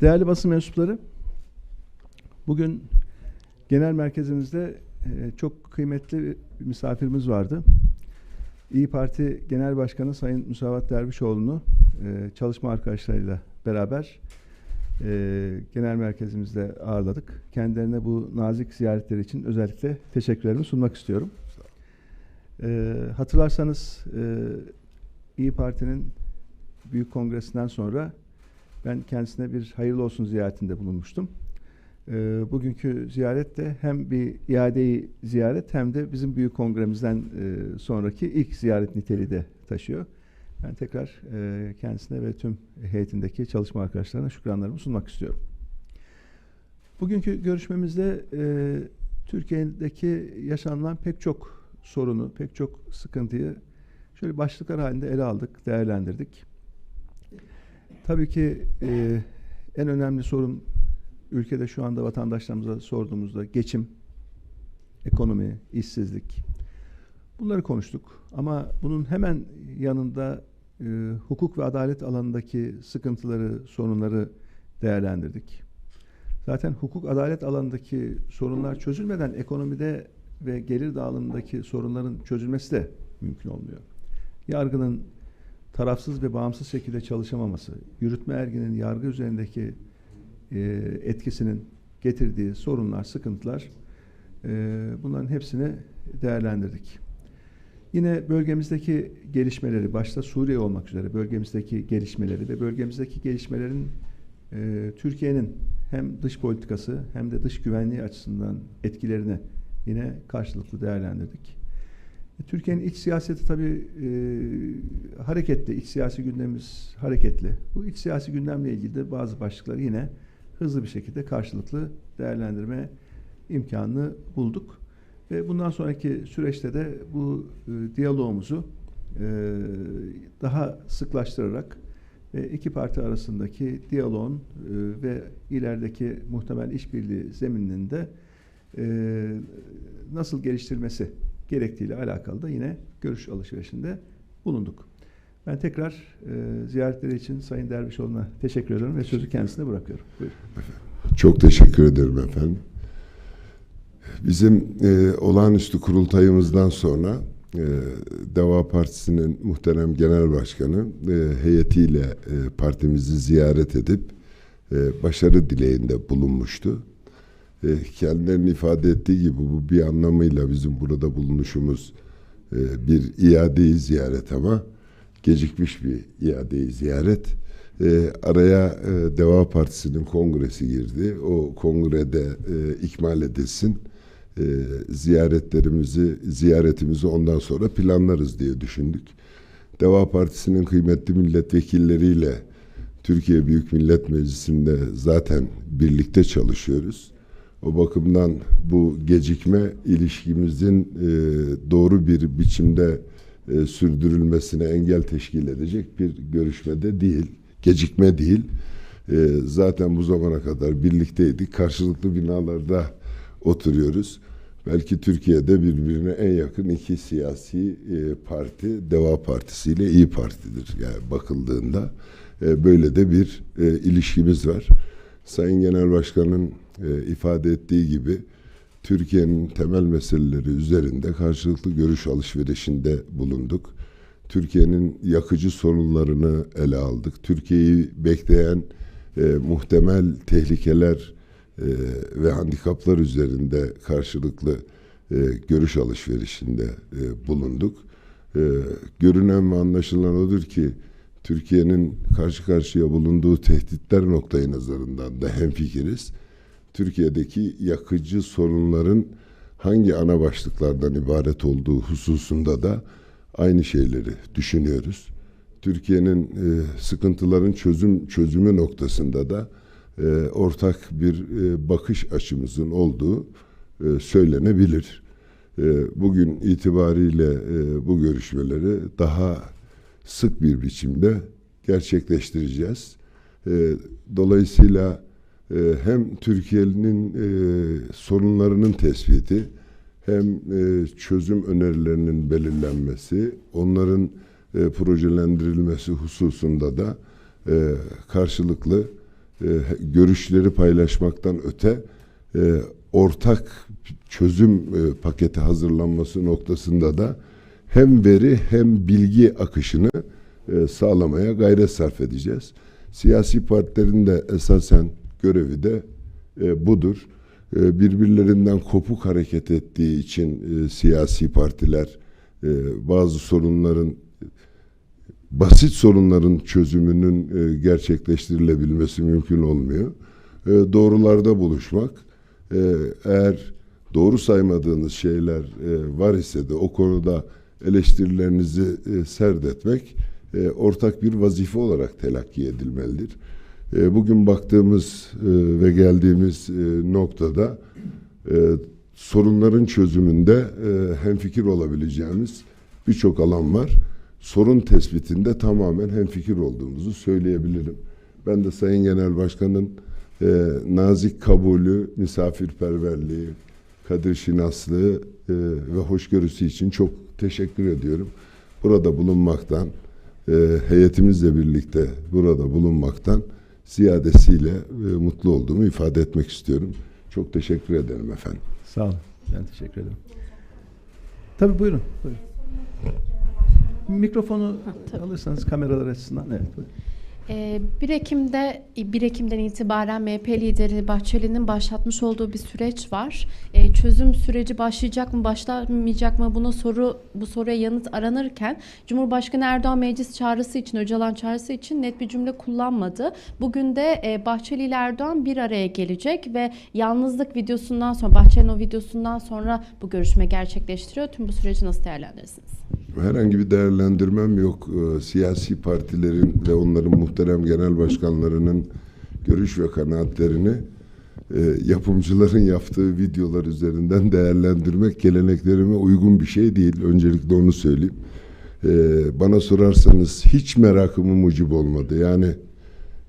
Değerli basın mensupları, bugün genel merkezimizde e, çok kıymetli bir misafirimiz vardı. İyi Parti Genel Başkanı Sayın Musavat Dervişoğlu'nu e, çalışma arkadaşlarıyla beraber e, genel merkezimizde ağırladık. Kendilerine bu nazik ziyaretleri için özellikle teşekkürlerimi sunmak istiyorum. Hatırlarsanız İyi Parti'nin büyük kongresinden sonra ben kendisine bir hayırlı olsun ziyaretinde bulunmuştum. E, bugünkü ziyaret de hem bir iadeyi ziyaret hem de bizim büyük kongremizden e, sonraki ilk ziyaret niteliği de taşıyor. Ben tekrar e, kendisine ve tüm heyetindeki çalışma arkadaşlarına şükranlarımı sunmak istiyorum. Bugünkü görüşmemizde e, Türkiye'deki yaşanılan pek çok sorunu, pek çok sıkıntıyı şöyle başlıklar halinde ele aldık, değerlendirdik. Tabii ki e, en önemli sorun ülkede şu anda vatandaşlarımıza sorduğumuzda geçim, ekonomi, işsizlik. Bunları konuştuk. Ama bunun hemen yanında e, hukuk ve adalet alanındaki sıkıntıları, sorunları değerlendirdik. Zaten hukuk adalet alanındaki sorunlar çözülmeden ekonomide ve gelir dağılımındaki sorunların çözülmesi de mümkün olmuyor. Yargının tarafsız ve bağımsız şekilde çalışamaması, yürütme erginin yargı üzerindeki e, etkisinin getirdiği sorunlar, sıkıntılar e, bunların hepsini değerlendirdik. Yine bölgemizdeki gelişmeleri, başta Suriye olmak üzere bölgemizdeki gelişmeleri ve bölgemizdeki gelişmelerin e, Türkiye'nin hem dış politikası hem de dış güvenliği açısından etkilerini yine karşılıklı değerlendirdik. E, Türkiye'nin iç siyaseti tabii e, hareketli, iç siyasi gündemimiz hareketli. Bu iç siyasi gündemle ilgili de bazı başlıkları yine hızlı bir şekilde karşılıklı değerlendirme imkanını bulduk. Ve bundan sonraki süreçte de bu e, diyalogumuzu e, daha sıklaştırarak ve iki parti arasındaki diyaloğun e, ve ilerideki muhtemel işbirliği zemininde e, nasıl geliştirilmesi gerektiğiyle alakalı da yine görüş alışverişinde bulunduk. Ben tekrar e, ziyaretleri için Sayın Dervişoğlu'na teşekkür ederim ve sözü kendisine bırakıyorum. Buyurun. Çok teşekkür ederim efendim. Bizim e, olağanüstü kurultayımızdan sonra e, Deva Partisi'nin muhterem genel başkanı e, heyetiyle e, partimizi ziyaret edip e, başarı dileğinde bulunmuştu. E, kendilerinin ifade ettiği gibi bu bir anlamıyla bizim burada bulunuşumuz e, bir iadeyi ziyaret ama gecikmiş bir iadeyi ziyaret. E, araya e, Deva Partisi'nin kongresi girdi. O kongrede e, ikmal edilsin. E, ziyaretlerimizi, ziyaretimizi ondan sonra planlarız diye düşündük. Deva Partisi'nin kıymetli milletvekilleriyle Türkiye Büyük Millet Meclisi'nde zaten birlikte çalışıyoruz. O bakımdan bu gecikme ilişkimizin e, doğru bir biçimde e, sürdürülmesine engel teşkil edecek bir görüşmede değil, gecikme değil. E, zaten bu zamana kadar birlikteydik. Karşılıklı binalarda oturuyoruz. Belki Türkiye'de birbirine en yakın iki siyasi e, parti Deva Partisi ile İyi Parti'dir. Yani bakıldığında e, böyle de bir e, ilişkimiz var. Sayın Genel Başkan'ın e, ifade ettiği gibi Türkiye'nin temel meseleleri üzerinde karşılıklı görüş alışverişinde bulunduk. Türkiye'nin yakıcı sorunlarını ele aldık. Türkiye'yi bekleyen e, muhtemel tehlikeler e, ve handikaplar üzerinde karşılıklı e, görüş alışverişinde e, bulunduk. E, görünen ve anlaşılan odur ki Türkiye'nin karşı karşıya bulunduğu tehditler noktayı nazarından da hemfikiriz. Türkiye'deki yakıcı sorunların hangi ana başlıklardan ibaret olduğu hususunda da aynı şeyleri düşünüyoruz. Türkiye'nin e, sıkıntıların çözüm çözümü noktasında da e, ortak bir e, bakış açımızın olduğu e, söylenebilir. E, bugün itibariyle e, bu görüşmeleri daha sık bir biçimde gerçekleştireceğiz. E, dolayısıyla e, hem Türkiye'nin e, sorunlarının tespiti hem e, çözüm önerilerinin belirlenmesi, onların projelendirilmesi hususunda da karşılıklı görüşleri paylaşmaktan öte ortak çözüm paketi hazırlanması noktasında da hem veri hem bilgi akışını e, sağlamaya gayret sarf edeceğiz. Siyasi partilerin de esasen görevi de e, budur. E, birbirlerinden kopuk hareket ettiği için siyasi partiler bazı sorunların basit sorunların çözümünün gerçekleştirilebilmesi mümkün olmuyor. Doğrularda buluşmak, eğer doğru saymadığınız şeyler var ise de o konuda eleştirilerinizi e, serdetmek e, ortak bir vazife olarak telakki edilmelidir. E, bugün baktığımız e, ve geldiğimiz e, noktada e, sorunların çözümünde e, hemfikir olabileceğimiz birçok alan var. Sorun tespitinde tamamen hemfikir olduğumuzu söyleyebilirim. Ben de Sayın Genel Başkan'ın e, nazik kabulü, misafirperverliği, kadir şinaslığı e, ve hoşgörüsü için çok teşekkür ediyorum. Burada bulunmaktan, e, heyetimizle birlikte burada bulunmaktan ziyadesiyle e, mutlu olduğumu ifade etmek istiyorum. Çok teşekkür ederim efendim. Sağ olun. Ben teşekkür ederim. Tabii buyurun. buyurun. Mikrofonu tabii. alırsanız kameralar açısından. Evet. buyurun. Ee, 1 Ekim'de 1 Ekim'den itibaren MHP lideri Bahçeli'nin başlatmış olduğu bir süreç var. Ee, çözüm süreci başlayacak mı, başlamayacak mı? Buna soru bu soruya yanıt aranırken Cumhurbaşkanı Erdoğan meclis çağrısı için, Öcalan çağrısı için net bir cümle kullanmadı. Bugün de e, Bahçeli ile Erdoğan bir araya gelecek ve yalnızlık videosundan sonra, Bahçeli'nin o videosundan sonra bu görüşme gerçekleştiriyor. Tüm bu süreci nasıl değerlendirirsiniz? Herhangi bir değerlendirmem yok. Ee, Siyasi partilerin ve onların muhterem genel başkanlarının görüş ve kanaatlerini e, yapımcıların yaptığı videolar üzerinden değerlendirmek geleneklerime uygun bir şey değil. Öncelikle onu söyleyeyim. Ee, Bana sorarsanız hiç merakımı mucib olmadı. Yani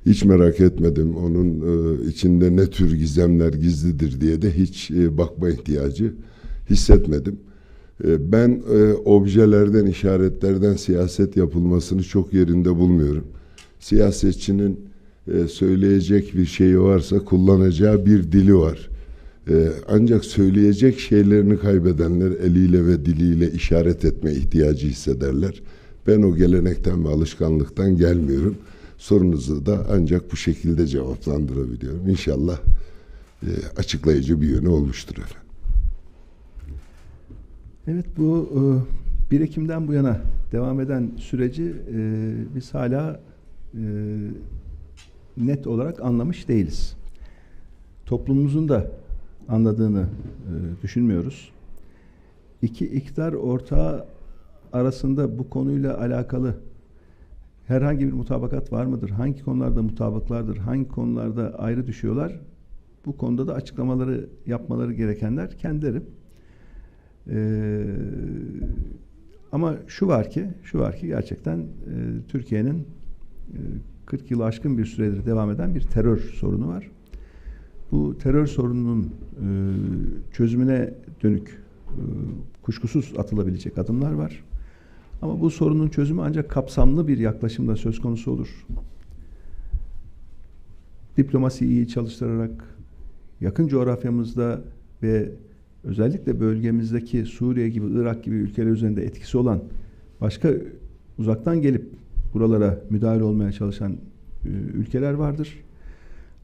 hiç merak etmedim onun e, içinde ne tür gizemler gizlidir diye de hiç e, bakma ihtiyacı hissetmedim. E, Ben e, objelerden, işaretlerden siyaset yapılmasını çok yerinde bulmuyorum. Siyasetçinin e, söyleyecek bir şeyi varsa kullanacağı bir dili var. E, ancak söyleyecek şeylerini kaybedenler eliyle ve diliyle işaret etme ihtiyacı hissederler. Ben o gelenekten ve alışkanlıktan gelmiyorum. Sorunuzu da ancak bu şekilde cevaplandırabiliyorum. İnşallah e, açıklayıcı bir yönü olmuştur efendim. Evet bu e, 1 Ekim'den bu yana devam eden süreci biz hala net olarak anlamış değiliz. Toplumumuzun da anladığını e, düşünmüyoruz. İki iktidar ortağı arasında bu konuyla alakalı herhangi bir mutabakat var mıdır? Hangi konularda mutabıklardır? Hangi konularda ayrı düşüyorlar? Bu konuda da açıklamaları yapmaları gerekenler kendileri. Ee, ama şu var ki, şu var ki gerçekten e, Türkiye'nin e, 40 yılı aşkın bir süredir devam eden bir terör sorunu var. Bu terör sorununun e, çözümüne dönük e, kuşkusuz atılabilecek adımlar var. Ama bu sorunun çözümü ancak kapsamlı bir yaklaşımda söz konusu olur. Diplomasiyi iyi çalıştırarak, yakın coğrafyamızda ve özellikle bölgemizdeki Suriye gibi, Irak gibi ülkeler üzerinde etkisi olan başka uzaktan gelip buralara müdahale olmaya çalışan e, ülkeler vardır.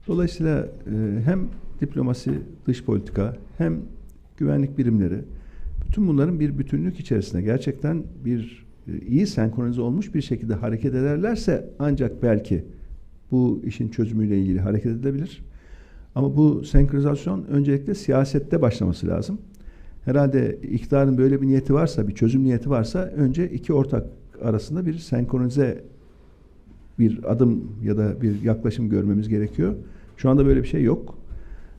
Dolayısıyla e, hem diplomasi, dış politika hem güvenlik birimleri bütün bunların bir bütünlük içerisinde gerçekten bir e, iyi senkronize olmuş bir şekilde hareket ederlerse ancak belki bu işin çözümüyle ilgili hareket edilebilir. Ama bu senkronizasyon öncelikle siyasette başlaması lazım. Herhalde iktidarın böyle bir niyeti varsa, bir çözüm niyeti varsa önce iki ortak arasında bir senkronize bir adım ya da bir yaklaşım görmemiz gerekiyor. Şu anda böyle bir şey yok.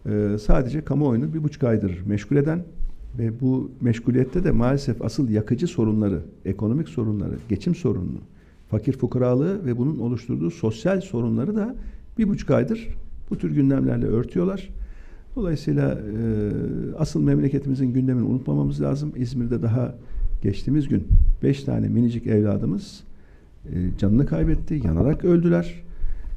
Ee, sadece kamuoyunu bir buçuk aydır meşgul eden ve bu meşguliyette de maalesef asıl yakıcı sorunları, ekonomik sorunları, geçim sorununu, fakir fukaralığı ve bunun oluşturduğu sosyal sorunları da bir buçuk aydır bu tür gündemlerle örtüyorlar. Dolayısıyla e, asıl memleketimizin gündemini unutmamamız lazım. İzmir'de daha geçtiğimiz gün beş tane minicik evladımız e, canını kaybetti, yanarak öldüler.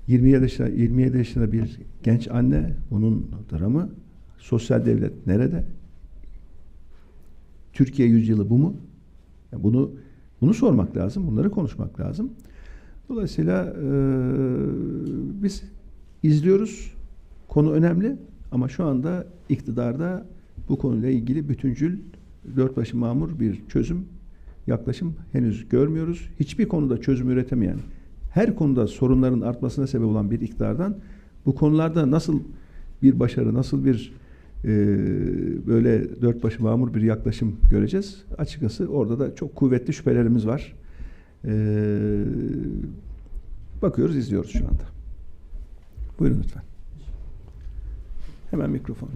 27 yaşında, 27 yaşında bir genç anne, bunun dramı. Sosyal devlet nerede? Türkiye yüzyılı bu mu? Bunu bunu sormak lazım, bunları konuşmak lazım. Dolayısıyla e, biz izliyoruz. Konu önemli ama şu anda iktidarda bu konuyla ilgili bütüncül, dört başı mamur bir çözüm, yaklaşım henüz görmüyoruz. Hiçbir konuda çözüm üretemeyen, her konuda sorunların artmasına sebep olan bir iktidardan bu konularda nasıl bir başarı, nasıl bir e, böyle dört başı mamur bir yaklaşım göreceğiz. Açıkçası orada da çok kuvvetli şüphelerimiz var. E, bakıyoruz, izliyoruz şu anda. Buyurun lütfen. Hemen mikrofon.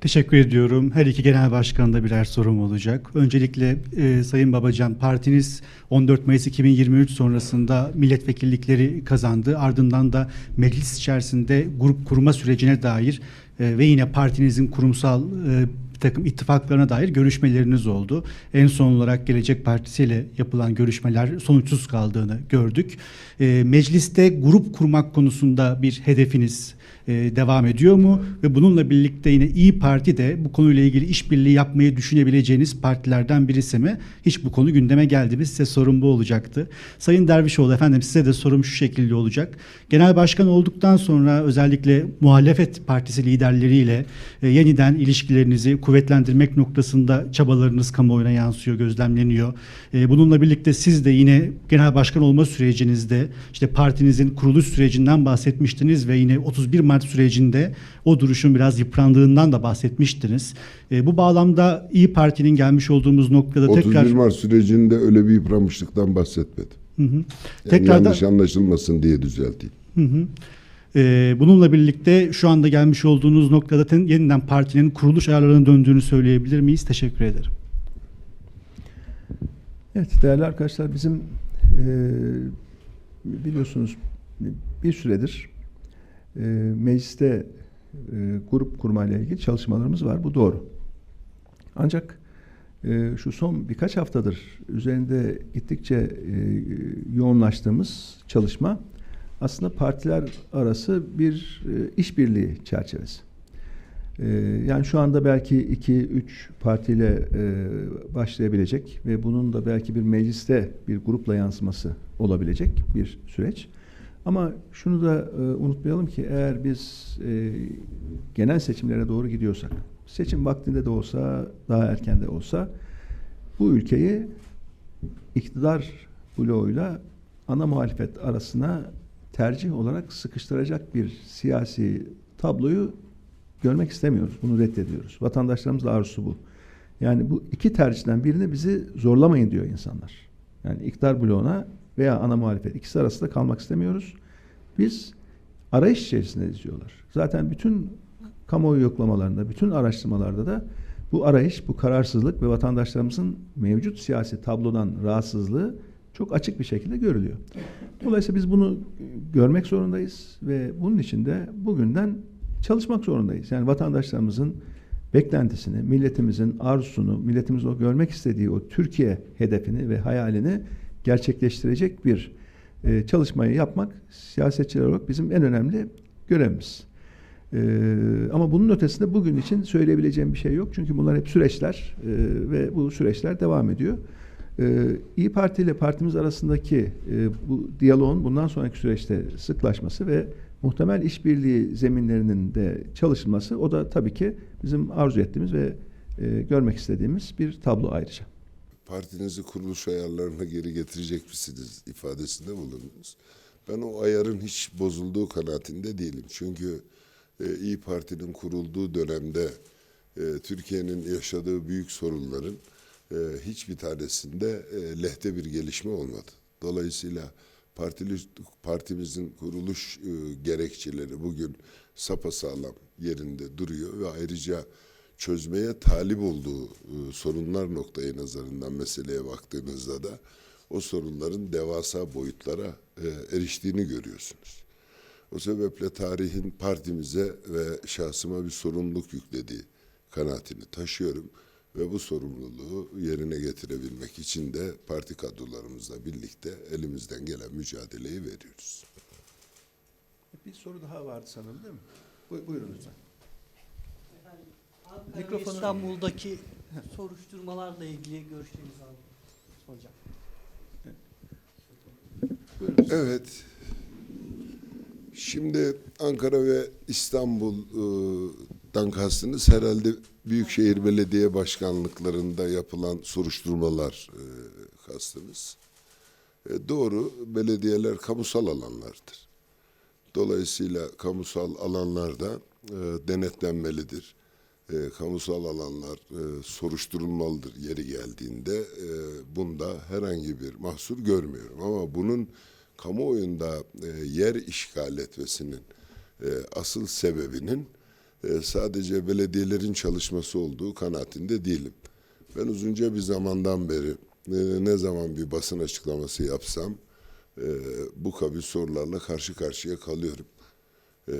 Teşekkür ediyorum. Her iki genel başkanında birer sorum olacak. Öncelikle e, Sayın Babacan, partiniz 14 Mayıs 2023 sonrasında milletvekillikleri kazandı. Ardından da meclis içerisinde grup kurma sürecine dair e, ve yine partinizin kurumsal e, bir takım ittifaklarına dair görüşmeleriniz oldu. En son olarak Gelecek Partisi ile yapılan görüşmeler sonuçsuz kaldığını gördük. E, mecliste grup kurmak konusunda bir hedefiniz e, devam ediyor mu? Ve bununla birlikte yine İyi Parti de bu konuyla ilgili işbirliği yapmayı düşünebileceğiniz partilerden birisi mi? Hiç bu konu gündeme geldi mi? Size sorum bu olacaktı. Sayın Dervişoğlu efendim size de sorum şu şekilde olacak. Genel başkan olduktan sonra özellikle muhalefet partisi liderleriyle e, yeniden ilişkilerinizi kuvvetlendirmek noktasında çabalarınız kamuoyuna yansıyor, gözlemleniyor. E, bununla birlikte siz de yine genel başkan olma sürecinizde işte partinizin kuruluş sürecinden bahsetmiştiniz ve yine 31 Mart sürecinde o duruşun biraz yıprandığından da bahsetmiştiniz. E, bu bağlamda İyi Parti'nin gelmiş olduğumuz noktada 31 tekrar Mart sürecinde öyle bir yıpranmışlıktan bahsetmedim. Hı hı. Yani Tekrardan- yanlış anlaşılmasın diye düzelteyim. Hı hı. Ee, bununla birlikte şu anda gelmiş olduğunuz noktada ten- yeniden partinin kuruluş ayarlarına döndüğünü söyleyebilir miyiz? Teşekkür ederim. Evet değerli arkadaşlar bizim e, biliyorsunuz bir süredir e, mecliste e, grup kurmayla ilgili çalışmalarımız var. Bu doğru. Ancak e, şu son birkaç haftadır üzerinde gittikçe e, yoğunlaştığımız çalışma aslında partiler arası bir e, işbirliği çerçevesi. Ee, Yani şu anda belki 2-3 partiyle e, başlayabilecek ve bunun da belki bir mecliste bir grupla yansıması olabilecek bir süreç. Ama şunu da e, unutmayalım ki eğer biz e, genel seçimlere doğru gidiyorsak, seçim vaktinde de olsa, daha erken de olsa bu ülkeyi iktidar bloğuyla ana muhalefet arasına tercih olarak sıkıştıracak bir siyasi tabloyu görmek istemiyoruz. Bunu reddediyoruz. Vatandaşlarımızın arzusu bu. Yani bu iki tercihten birini bizi zorlamayın diyor insanlar. Yani iktidar bloğuna veya ana muhalefet ikisi arasında kalmak istemiyoruz. Biz arayış içerisinde diyorlar. Zaten bütün kamuoyu yoklamalarında, bütün araştırmalarda da bu arayış, bu kararsızlık ve vatandaşlarımızın mevcut siyasi tablodan rahatsızlığı çok açık bir şekilde görülüyor. Dolayısıyla biz bunu görmek zorundayız ve bunun için de bugünden çalışmak zorundayız. Yani vatandaşlarımızın beklentisini, milletimizin arzusunu, milletimizin o görmek istediği o Türkiye hedefini ve hayalini gerçekleştirecek bir e, çalışmayı yapmak siyasetçiler olarak bizim en önemli görevimiz. Ee, ama bunun ötesinde bugün için söyleyebileceğim bir şey yok. Çünkü bunlar hep süreçler e, ve bu süreçler devam ediyor. Ee, İyi Parti ile partimiz arasındaki e, bu diyaloğun bundan sonraki süreçte sıklaşması ve muhtemel işbirliği zeminlerinin de çalışılması o da tabii ki bizim arzu ettiğimiz ve e, görmek istediğimiz bir tablo ayrıca. Partinizi kuruluş ayarlarına geri getirecek misiniz ifadesinde bulundunuz. Ben o ayarın hiç bozulduğu kanaatinde değilim. Çünkü e, İyi Parti'nin kurulduğu dönemde e, Türkiye'nin yaşadığı büyük sorunların e, hiçbir tanesinde e, lehte bir gelişme olmadı. Dolayısıyla partili, partimizin kuruluş e, gerekçeleri bugün sapasağlam yerinde duruyor ve ayrıca çözmeye talip olduğu e, sorunlar noktayı nazarından meseleye baktığınızda da o sorunların devasa boyutlara e, eriştiğini görüyorsunuz. O sebeple tarihin partimize ve şahsıma bir sorumluluk yüklediği kanaatini taşıyorum ve bu sorumluluğu yerine getirebilmek için de parti kadrolarımızla birlikte elimizden gelen mücadeleyi veriyoruz. bir soru daha vardı sanırım değil mi? Buy- buyurun lütfen. Ankara Mikrofonu- İstanbul'daki soruşturmalarla ilgili görüşlerinizi alalım hocam. Evet. Şimdi Ankara ve İstanbul'dan kastınız herhalde Büyükşehir Belediye Başkanlıklarında yapılan soruşturmalar e, kastınız. E, doğru, belediyeler kamusal alanlardır. Dolayısıyla kamusal alanlarda e, denetlenmelidir. E, kamusal alanlar e, soruşturulmalıdır yeri geldiğinde. E, bunda herhangi bir mahsur görmüyorum. Ama bunun kamuoyunda e, yer işgal etmesinin e, asıl sebebinin e, sadece belediyelerin çalışması olduğu kanaatinde değilim. Ben uzunca bir zamandan beri e, ne zaman bir basın açıklaması yapsam e, bu kabil sorularla karşı karşıya kalıyorum. Ee,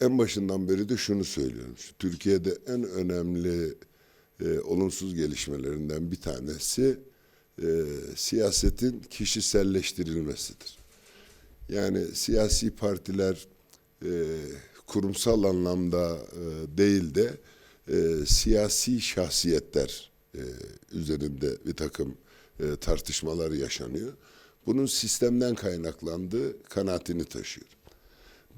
en başından beri de şunu söylüyorum. Türkiye'de en önemli e, olumsuz gelişmelerinden bir tanesi e, siyasetin kişiselleştirilmesidir. Yani siyasi partiler e, kurumsal anlamda e, değil de e, siyasi şahsiyetler e, üzerinde bir takım e, tartışmalar yaşanıyor. Bunun sistemden kaynaklandığı kanaatini taşıyorum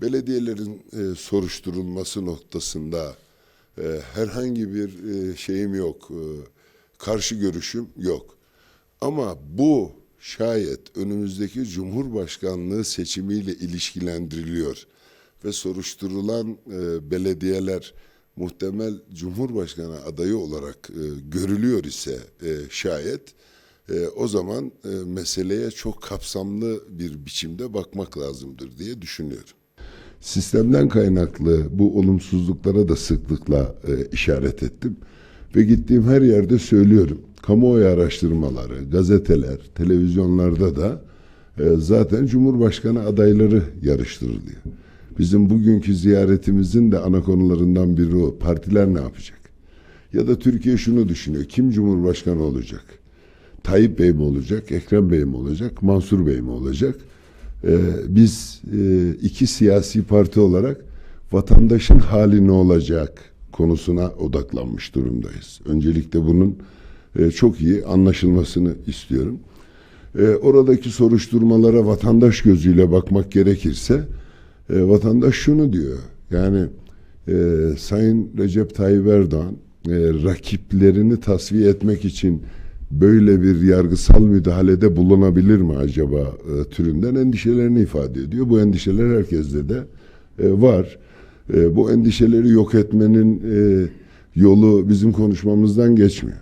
belediyelerin e, soruşturulması noktasında e, herhangi bir e, şeyim yok, e, karşı görüşüm yok. Ama bu şayet önümüzdeki Cumhurbaşkanlığı seçimiyle ilişkilendiriliyor ve soruşturulan e, belediyeler muhtemel Cumhurbaşkanı adayı olarak e, görülüyor ise e, şayet e, o zaman e, meseleye çok kapsamlı bir biçimde bakmak lazımdır diye düşünüyorum. Sistemden kaynaklı bu olumsuzluklara da sıklıkla e, işaret ettim ve gittiğim her yerde söylüyorum. Kamuoyu araştırmaları, gazeteler, televizyonlarda da e, zaten Cumhurbaşkanı adayları yarıştırılıyor. Bizim bugünkü ziyaretimizin de ana konularından biri o. Partiler ne yapacak? Ya da Türkiye şunu düşünüyor. Kim Cumhurbaşkanı olacak? Tayyip Bey mi olacak? Ekrem Bey mi olacak? Mansur Bey mi olacak? Ee, biz e, iki siyasi parti olarak vatandaşın hali ne olacak konusuna odaklanmış durumdayız. Öncelikle bunun e, çok iyi anlaşılmasını istiyorum. E, oradaki soruşturmalara vatandaş gözüyle bakmak gerekirse vatandaş şunu diyor. Yani Sayın Recep Tayyip Erdoğan rakiplerini tasfiye etmek için böyle bir yargısal müdahalede bulunabilir mi acaba e, türünden endişelerini ifade ediyor. Bu endişeler herkeste de e, var. E, bu endişeleri yok etmenin e, yolu bizim konuşmamızdan geçmiyor.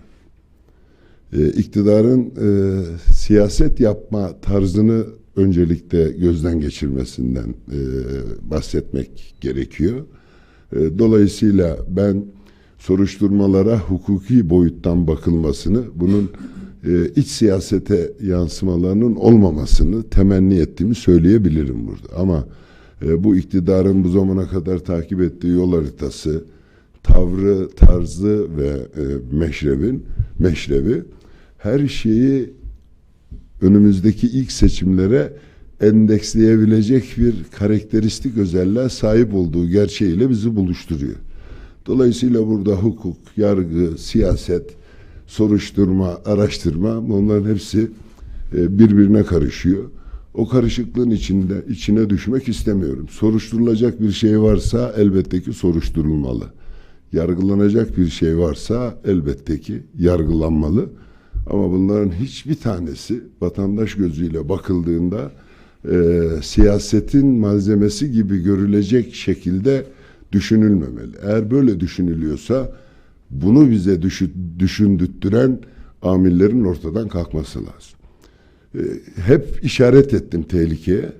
E, iktidarın e, siyaset yapma tarzını öncelikle gözden geçirmesinden e, bahsetmek gerekiyor. E, dolayısıyla ben soruşturmalara hukuki boyuttan bakılmasını, bunun e, iç siyasete yansımalarının olmamasını temenni ettiğimi söyleyebilirim burada. Ama e, bu iktidarın bu zamana kadar takip ettiği yol haritası, tavrı, tarzı ve e, meşrebin, meşrebi her şeyi önümüzdeki ilk seçimlere endeksleyebilecek bir karakteristik özelliğe sahip olduğu gerçeğiyle bizi buluşturuyor. Dolayısıyla burada hukuk, yargı, siyaset, soruşturma, araştırma bunların hepsi e, birbirine karışıyor. O karışıklığın içinde içine düşmek istemiyorum. Soruşturulacak bir şey varsa elbette ki soruşturulmalı. Yargılanacak bir şey varsa elbette ki yargılanmalı. Ama bunların hiçbir tanesi vatandaş gözüyle bakıldığında e, siyasetin malzemesi gibi görülecek şekilde düşünülmemeli. Eğer böyle düşünülüyorsa bunu bize düşü, düşündüttüren amillerin ortadan kalkması lazım. E, hep işaret ettim tehlikeye.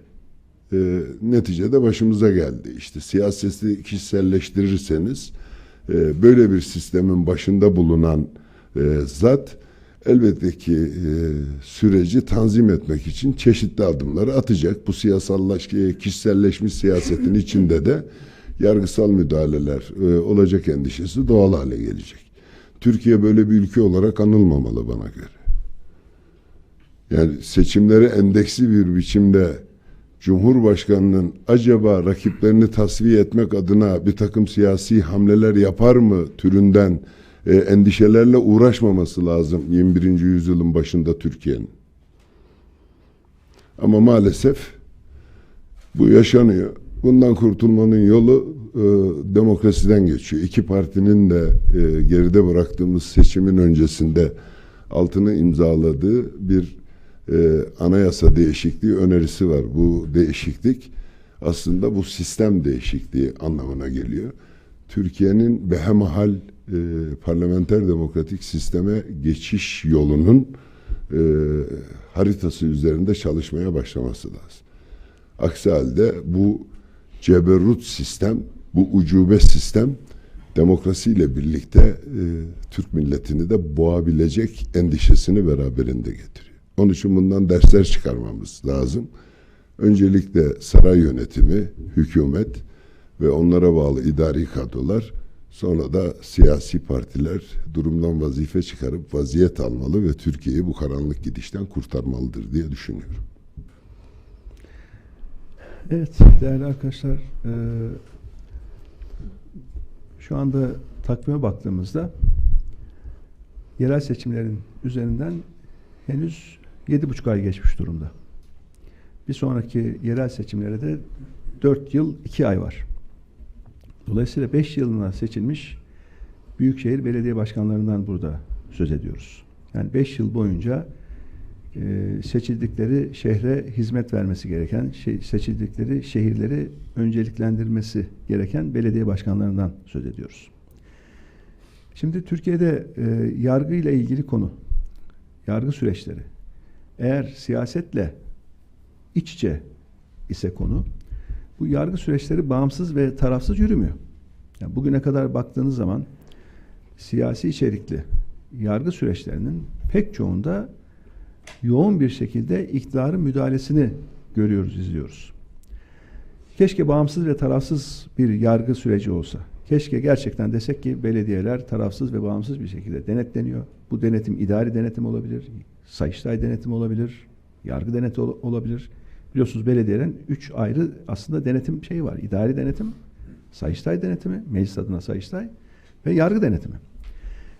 E, neticede başımıza geldi. İşte siyaseti kişiselleştirirseniz e, böyle bir sistemin başında bulunan e, zat elbette ki e, süreci tanzim etmek için çeşitli adımları atacak. Bu siyasallaş, kişiselleşmiş siyasetin içinde de yargısal müdahaleler e, olacak endişesi doğal hale gelecek. Türkiye böyle bir ülke olarak anılmamalı bana göre. Yani seçimleri endeksli bir biçimde Cumhurbaşkanının acaba rakiplerini tasfiye etmek adına bir takım siyasi hamleler yapar mı türünden e, endişelerle uğraşmaması lazım 21. yüzyılın başında Türkiye'nin. Ama maalesef bu yaşanıyor. Bundan kurtulmanın yolu e, demokrasiden geçiyor. İki partinin de e, geride bıraktığımız seçimin öncesinde altını imzaladığı bir e, anayasa değişikliği önerisi var. Bu değişiklik aslında bu sistem değişikliği anlamına geliyor. Türkiye'nin behemahal e, parlamenter demokratik sisteme geçiş yolunun e, haritası üzerinde çalışmaya başlaması lazım. Aksi halde bu ceberrut sistem, bu ucube sistem demokrasiyle birlikte e, Türk milletini de boğabilecek endişesini beraberinde getiriyor. Onun için bundan dersler çıkarmamız lazım. Öncelikle saray yönetimi, hükümet ve onlara bağlı idari kadrolar sonra da siyasi partiler durumdan vazife çıkarıp vaziyet almalı ve Türkiye'yi bu karanlık gidişten kurtarmalıdır diye düşünüyorum. Evet değerli arkadaşlar eee, şu anda takvime baktığımızda yerel seçimlerin üzerinden henüz yedi buçuk ay geçmiş durumda. Bir sonraki yerel seçimlere de dört yıl iki ay var. Dolayısıyla beş yılına seçilmiş büyükşehir belediye başkanlarından burada söz ediyoruz. Yani beş yıl boyunca e, seçildikleri şehre hizmet vermesi gereken, şey, seçildikleri şehirleri önceliklendirmesi gereken belediye başkanlarından söz ediyoruz. Şimdi Türkiye'de e, yargı ile ilgili konu, yargı süreçleri, eğer siyasetle iç içe ise konu, bu yargı süreçleri bağımsız ve tarafsız yürümüyor. Yani bugüne kadar baktığınız zaman siyasi içerikli yargı süreçlerinin pek çoğunda yoğun bir şekilde iktidarın müdahalesini görüyoruz, izliyoruz. Keşke bağımsız ve tarafsız bir yargı süreci olsa. Keşke gerçekten desek ki belediyeler tarafsız ve bağımsız bir şekilde denetleniyor. Bu denetim idari denetim olabilir, sayıştay denetim olabilir, yargı deneti ol- olabilir. Biliyorsunuz belediyelerin üç ayrı aslında denetim şeyi var. İdari denetim, sayıştay denetimi, meclis adına sayıştay ve yargı denetimi.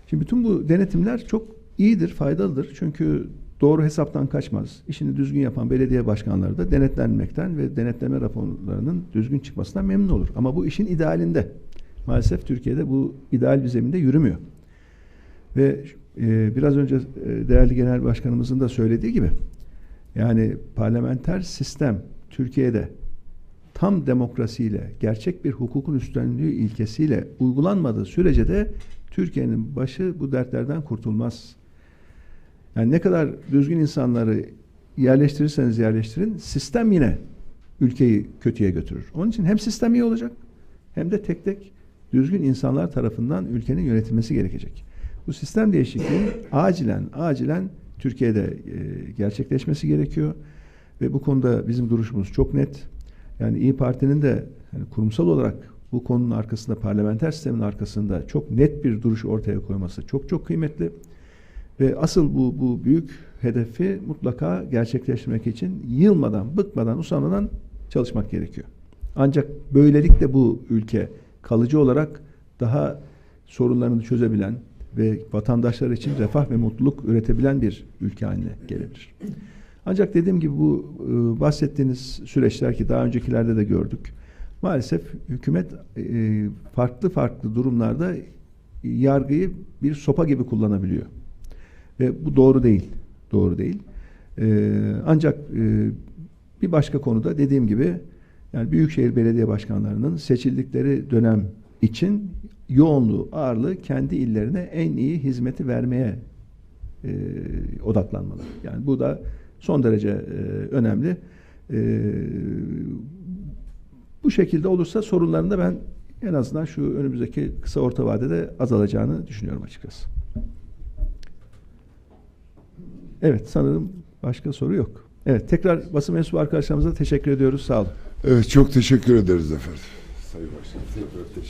Şimdi bütün bu denetimler çok iyidir, faydalıdır. Çünkü doğru hesaptan kaçmaz. İşini düzgün yapan belediye başkanları da denetlenmekten ve denetleme raporlarının düzgün çıkmasından memnun olur. Ama bu işin idealinde. Maalesef Türkiye'de bu ideal bir zeminde yürümüyor. Ve e, biraz önce e, değerli genel başkanımızın da söylediği gibi yani parlamenter sistem Türkiye'de tam demokrasiyle, gerçek bir hukukun üstünlüğü ilkesiyle uygulanmadığı sürece de Türkiye'nin başı bu dertlerden kurtulmaz. Yani ne kadar düzgün insanları yerleştirirseniz yerleştirin, sistem yine ülkeyi kötüye götürür. Onun için hem sistem iyi olacak, hem de tek tek düzgün insanlar tarafından ülkenin yönetilmesi gerekecek. Bu sistem değişikliğinin acilen, acilen Türkiye'de e, gerçekleşmesi gerekiyor. Ve bu konuda bizim duruşumuz çok net. Yani İyi Parti'nin de yani kurumsal olarak bu konunun arkasında, parlamenter sistemin arkasında çok net bir duruş ortaya koyması çok çok kıymetli. Ve asıl bu, bu büyük hedefi mutlaka gerçekleştirmek için yılmadan, bıkmadan, usanmadan çalışmak gerekiyor. Ancak böylelikle bu ülke kalıcı olarak daha sorunlarını çözebilen ve vatandaşlar için refah ve mutluluk üretebilen bir ülke haline gelebilir. Ancak dediğim gibi bu e, bahsettiğiniz süreçler ki daha öncekilerde de gördük. Maalesef hükümet e, farklı farklı durumlarda yargıyı bir sopa gibi kullanabiliyor. Ve bu doğru değil. Doğru değil. E, ancak e, bir başka konuda dediğim gibi yani Büyükşehir Belediye Başkanlarının seçildikleri dönem için yoğunluğu, ağırlığı kendi illerine en iyi hizmeti vermeye e, odaklanmalı. Yani bu da son derece e, önemli. E, bu şekilde olursa sorunların da ben en azından şu önümüzdeki kısa orta vadede azalacağını düşünüyorum açıkçası. Evet sanırım başka soru yok. Evet tekrar basın mensubu arkadaşlarımıza teşekkür ediyoruz. Sağ olun. Evet çok teşekkür ederiz efendim. Sayın Başkanım tekrar teşekkür